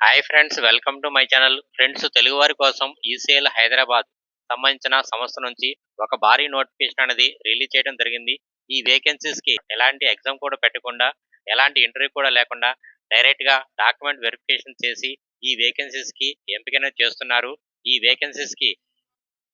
Hi friends welcome to my channel friends Telugu వారి కోసం ECL Hyderabad సంబంధించిన సంస్థ నుంచి ఒక భారీ నోటిఫికేషన్ అనేది రిలీజ్ చేయడం జరిగింది. ఈ వేకెన్సీస్కి ఎలాంటి ఎగ్జామ్ కూడా పెట్టకుండా ఎలాంటి ఇంటర్వ్యూ కూడా లేకుండా డైరెక్ట్గా డాక్యుమెంట్ వెరిఫికేషన్ చేసి ఈ వేకెన్సీస్కి ఎంపికనే చేస్తున్నారు. ఈ వేకెన్సీస్కి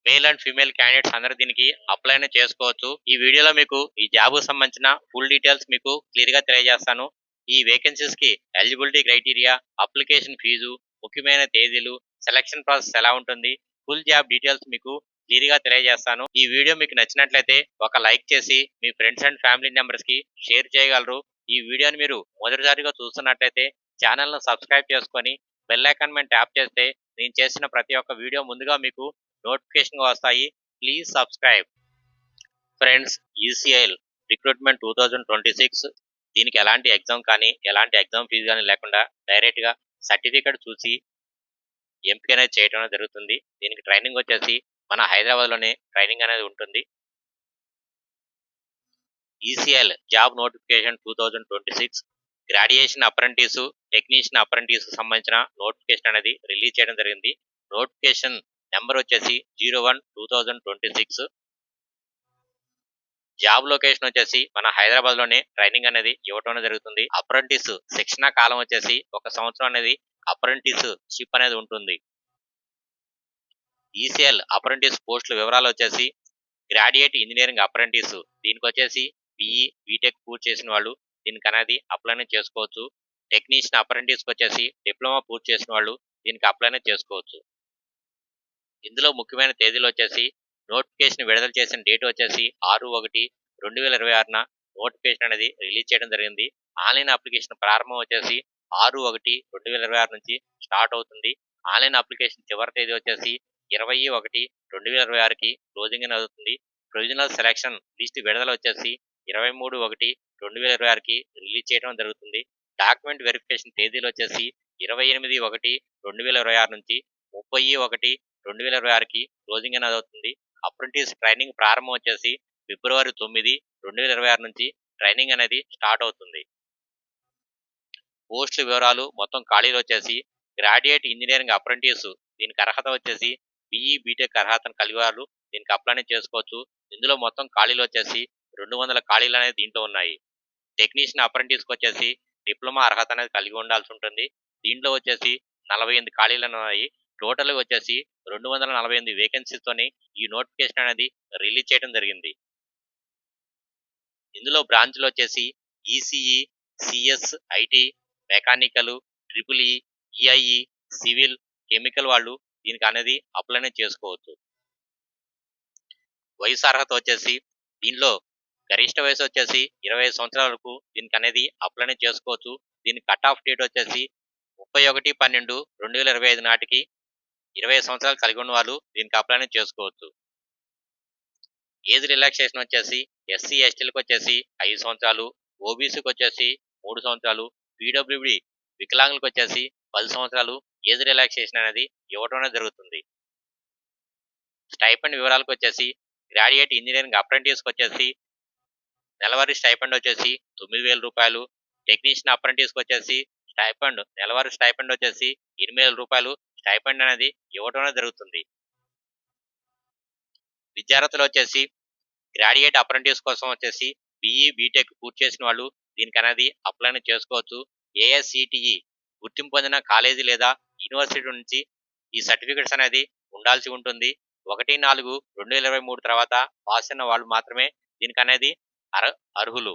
మేల్ అండ్ ఫీమేల్ క్యాండిడేట్స్ అందరూ దీనికి అప్లైనే చేసుకోవచ్చు. ఈ వీడియోలో మీకు ఈ జాబ్ సంబంధించిన ఫుల్ డీటెయిల్స్ మీకు క్లియర్గా తెలియజేస్తాను. ఈ వేకెన్సీస్కి ఎలిజిబిలిటీ క్రైటీరియా అప్లికేషన్ ఫీజు ముఖ్యమైన తేదీలు సెలక్షన్ ప్రాసెస్ ఎలా ఉంటుంది ఫుల్ జాబ్ డీటెయిల్స్ మీకు క్లియర్గా తెలియజేస్తాను. ఈ వీడియో మీకు నచ్చినట్లయితే ఒక లైక్ చేసి మీ ఫ్రెండ్స్ అండ్ ఫ్యామిలీ మెంబర్స్కి షేర్ చేయగలరు. ఈ వీడియోని మీరు మొదటిసారిగా చూస్తున్నట్లయితే ఛానల్ను సబ్స్క్రైబ్ చేసుకొని బెల్ ఐకాన్ మీద ట్యాప్ చేస్తే నేను చేసిన ప్రతి ఒక్క వీడియో ముందుగా మీకు నోటిఫికేషన్ వస్తాయి. Please subscribe friends ECIL recruitment two thousand twenty six దీనికి ఎలాంటి ఎగ్జామ్ కానీ ఎలాంటి ఎగ్జామ్ ఫీజు కానీ లేకుండా డైరెక్ట్గా సర్టిఫికేట్ చూసి ఎంపిక అనేది చేయడం జరుగుతుంది. దీనికి ట్రైనింగ్ వచ్చేసి మన హైదరాబాద్లోనే ట్రైనింగ్ అనేది ఉంటుంది. ECL job notification two thousand twenty six graduation apprentice technician apprentice సంబంధించిన నోటిఫికేషన్ అనేది రిలీజ్ చేయడం జరిగింది. నోటిఫికేషన్ నెంబర్ వచ్చేసి zero one two thousand twenty six job location వచ్చేసి మన హైదరాబాద్లోనే ట్రైనింగ్ అనేది ఇవ్వటం జరుగుతుంది. అప్రెంటిస్ శిక్షణ కాలం వచ్చేసి ఒక సంవత్సరం అనేది అప్రెంటిస్ షిప్ అనేది ఉంటుంది. ఈసీఎల్ అప్రెంటిస్ పోస్టుల వివరాలు వచ్చేసి గ్రాడ్యుయేట్ ఇంజనీరింగ్ అప్రెంటిస్ దీనికి వచ్చేసి బీఈ బీటెక్ పూర్తి చేసిన వాళ్ళు దీనికి అనేది అప్లైనే చేసుకోవచ్చు. టెక్నీషియన్ అప్రెంటిస్కి వచ్చేసి డిప్లొమా పూర్తి చేసిన వాళ్ళు దీనికి అప్లైనే చేసుకోవచ్చు. ఇందులో ముఖ్యమైన తేదీలు వచ్చేసి నోటిఫికేషన్ విడుదల చేసిన డేట్ వచ్చేసి ఆరు ఒకటి రెండు వేల ఇరవై ఆరున నోటిఫికేషన్ అనేది రిలీజ్ చేయడం జరిగింది. ఆన్లైన్ అప్లికేషన్ ప్రారంభం వచ్చేసి ఆరు ఒకటి రెండు వేల ఇరవై ఆరు నుంచి స్టార్ట్ అవుతుంది. ఆన్లైన్ అప్లికేషన్ చివరి తేదీ వచ్చేసి ఇరవై ఒకటి రెండు వేల ఇరవై ఆరుకి క్లోజింగ్ అనేది అవుతుంది. ప్రొవిజనల్ సెలక్షన్ లిస్ట్ విడుదల వచ్చేసి ఇరవై మూడు ఒకటి రెండు వేల ఇరవై ఆరుకి రిలీజ్ చేయడం జరుగుతుంది. డాక్యుమెంట్ వెరిఫికేషన్ తేదీలు వచ్చేసి ఇరవై ఎనిమిది ఒకటి రెండు వేల ఇరవై ఆరు నుంచి ముప్పై ఒకటి రెండు వేల ఇరవై ఆరుకి క్లోజింగ్ అనేది అవుతుంది. అప్రెంటిస్ ట్రైనింగ్ ప్రారంభం వచ్చేసి ఫిబ్రవరి తొమ్మిది రెండు వేల ఇరవై ఆరు నుంచి ట్రైనింగ్ అనేది స్టార్ట్ అవుతుంది. పోస్టుల వివరాలు మొత్తం ఖాళీలు వచ్చేసి గ్రాడ్యుయేట్ ఇంజనీరింగ్ అప్రెంటిస్ దీనికి అర్హత వచ్చేసి బీఈ బీటెక్ అర్హతను కలిగి వారు దీనికి అప్లై చేసుకోవచ్చు. ఇందులో మొత్తం ఖాళీలు వచ్చేసి రెండు వందల ఖాళీలు అనేది దీంట్లో ఉన్నాయి. టెక్నీషియన్ అప్రెంటిస్కి వచ్చేసి డిప్లొమా అర్హత అనేది కలిగి ఉండాల్సి ఉంటుంది. దీంట్లో వచ్చేసి నలభై ఎనిమిది ఖాళీలు ఉన్నాయి టోటల్ వచ్చేసి రెండు వందల నలభై ఎనిమిది వేకెన్సీతోని ఈ నోటిఫికేషన్ అనేది రిలీజ్ చేయడం జరిగింది. ఇందులో బ్రాంచ్లు వచ్చేసి ECE CS IT mechanical triple e, ఈ ఈఐఈ సివిల్ కెమికల్ వాళ్ళు దీనికి అనేది అప్లైనే చేసుకోవచ్చు. వయసు అర్హత వచ్చేసి దీనిలో గరిష్ట వయసు వచ్చేసి ఇరవై సంవత్సరాల వరకు దీనికి అనేది అప్లైనే చేసుకోవచ్చు. దీని కట్ ఆఫ్ డేట్ వచ్చేసి ముప్పై ఒకటి పన్నెండు రెండు వేల ఇరవై ఐదు నాటికి ఇరవై సంవత్సరాలు కలిగి ఉన్న వాళ్ళు దీనికి అప్లైనే చేసుకోవచ్చు. ఏజ్ రిలాక్సేషన్ వచ్చేసి ఎస్సీ ఎస్టీలకు వచ్చేసి ఐదు సంవత్సరాలు ఓబీసీకి వచ్చేసి మూడు సంవత్సరాలు పీడబ్ల్యూడి వికలాంగులకు వచ్చేసి పది సంవత్సరాలు ఏజ్ రిలాక్సేషన్ అనేది ఇవ్వడం అనేది జరుగుతుంది. స్టైపెండ్ వివరాలకు వచ్చేసి గ్రాడ్యుయేట్ ఇంజనీరింగ్ అప్రెంటిస్కి వచ్చేసి నెలవారీ స్టైపెండ్ వచ్చేసి తొమ్మిది వేల రూపాయలు టెక్నీషియన్ అప్రెంటిస్కి వచ్చేసి స్టైపెండ్ నెలవారీ స్టైపెండ్ వచ్చేసి ఎనిమిది వేల రూపాయలు స్టైపెండ్ అనేది ఇవ్వటమే అనేది జరుగుతుంది. విద్యార్థులు వచ్చేసి గ్రాడ్యుయేట్ అప్రెంటిస్ కోసం వచ్చేసి బీఈ బీటెక్ పూర్తి చేసిన వాళ్ళు దీనికి అనేది అప్లై చేసుకోవచ్చు. ఏఎస్సిటిఈ గుర్తింపు పొందిన కాలేజీ లేదా యూనివర్సిటీ నుంచి ఈ సర్టిఫికెట్స్ అనేది ఉండాల్సి ఉంటుంది. ఒకటి నాలుగు రెండు వేల ఇరవై మూడు తర్వాత పాస్ అయిన వాళ్ళు మాత్రమే దీనికి అనేది అర్ అర్హులు.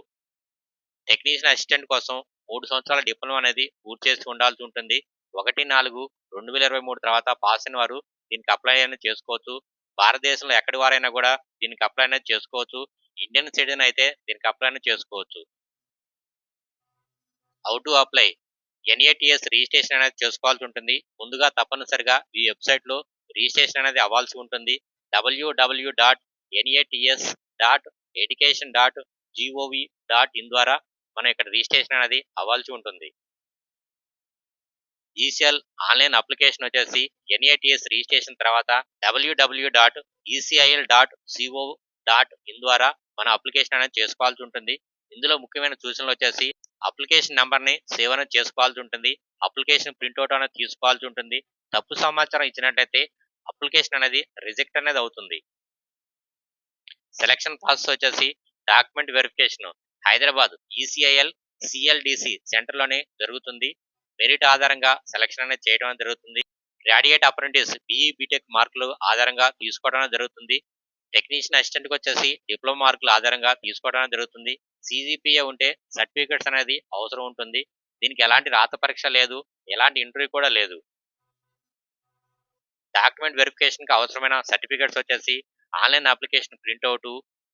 టెక్నీషియన్ అసిస్టెంట్ కోసం మూడు సంవత్సరాల డిప్లొమా అనేది పూర్తి చేసి ఉండాల్సి ఉంటుంది. ఒకటి నాలుగు రెండు వేల ఇరవై మూడు తర్వాత పాస్ అయిన వారు దీనికి అప్లై అనేది చేసుకోవచ్చు. భారతదేశంలో ఎక్కడి వారైనా కూడా దీనికి అప్లై అనేది చేసుకోవచ్చు. ఇండియన్ సిటిజన్ అయితే దీనికి అప్లై అనేది చేసుకోవచ్చు. How to apply NATS registration అనేది చేసుకోవాల్సి ఉంటుంది. ముందుగా తప్పనిసరిగా ఈ వెబ్సైట్లో రిజిస్ట్రేషన్ అనేది అవ్వాల్సి ఉంటుంది. WWW dot NATS dot education dot GOV dot in ద్వారా మనం ఇక్కడ రిజిస్ట్రేషన్ అనేది అవ్వాల్సి ఉంటుంది. ఈసీఎల్ ఆన్లైన్ అప్లికేషన్ వచ్చేసి ఎన్ఏటిఎస్ రిజిస్ట్రేషన్ తర్వాత W W dot ECIL dot co dot in ద్వారా మన అప్లికేషన్ అనేది చేసుకోవాల్సి ఉంటుంది. ఇందులో ముఖ్యమైన సూచనలు వచ్చేసి అప్లికేషన్ నెంబర్ని సేవ్ అనేది చేసుకోవాల్సి ఉంటుంది. అప్లికేషన్ ప్రింట్అవుట్ అనేది తీసుకోవాల్సి ఉంటుంది. తప్పు సమాచారం ఇచ్చినట్టయితే అప్లికేషన్ అనేది రిజెక్ట్ అనేది అవుతుంది. సెలక్షన్ ప్రాసెస్ వచ్చేసి document verification Hyderabad ECIL CLDC సెంటర్లోనే జరుగుతుంది. మెరిట్ ఆధారంగా సెలక్షన్ అనేది చేయడం అనేది జరుగుతుంది. గ్రాడ్యుయేట్ అప్రెంటిస్ బీఈ బీటెక్ మార్కులు ఆధారంగా తీసుకోవడం జరుగుతుంది. టెక్నీషియన్ అసిస్టెంట్కి వచ్చేసి డిప్లొమా మార్కులు ఆధారంగా తీసుకోవడం జరుగుతుంది. సీజీపీఏ ఉంటే సర్టిఫికేట్స్ అనేది అవసరం ఉంటుంది. దీనికి ఎలాంటి రాత పరీక్ష లేదు ఎలాంటి ఇంటర్వ్యూ కూడా లేదు. డాక్యుమెంట్ వెరిఫికేషన్కి అవసరమైన సర్టిఫికేట్స్ వచ్చేసి online application printout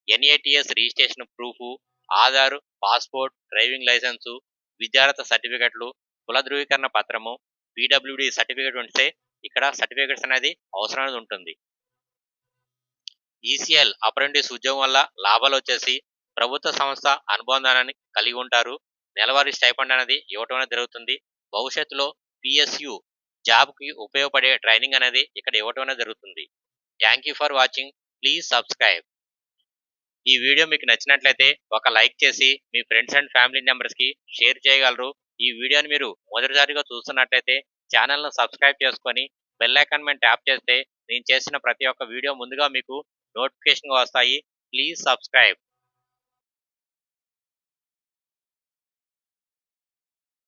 NATS registration proof Aadhaar passport driving licence విద్యార్థి సర్టిఫికెట్లు కుల ధృవీకరణ పత్రము పీడబ్ల్యూడి సర్టిఫికేట్ ఉంటే ఇక్కడ సర్టిఫికేట్స్ అనేది అవసరం అనేది ఉంటుంది. ఈసీఎల్ అప్రెంటిస్ ఉద్యోగం వల్ల లాభాలు వచ్చేసి ప్రభుత్వ సంస్థ అనుబంధాన్ని కలిగి ఉంటారు. నెలవారీ స్టైఫండ్ అనేది ఇవ్వటం అనేది జరుగుతుంది. భవిష్యత్తులో పిఎస్యు జాబ్కి ఉపయోగపడే ట్రైనింగ్ అనేది ఇక్కడ ఇవ్వటం అనేది జరుగుతుంది. Thank you for watching please subscribe ఈ వీడియో మీకు నచ్చినట్లయితే ఒక లైక్ చేసి మీ ఫ్రెండ్స్ అండ్ ఫ్యామిలీ మెంబర్స్కి షేర్ చేయగలరు. ఈ వీడియోని మీరు మొదటిసారిగా చూస్తున్నట్టయితే ఛానల్ను సబ్స్క్రైబ్ చేసుకొని బెల్ ఐకాన్ మీద ట్యాప్ చేస్తే నేను చేసిన ప్రతి ఒక్క వీడియో ముందుగా మీకు నోటిఫికేషన్గా వస్తాయి. Please subscribe.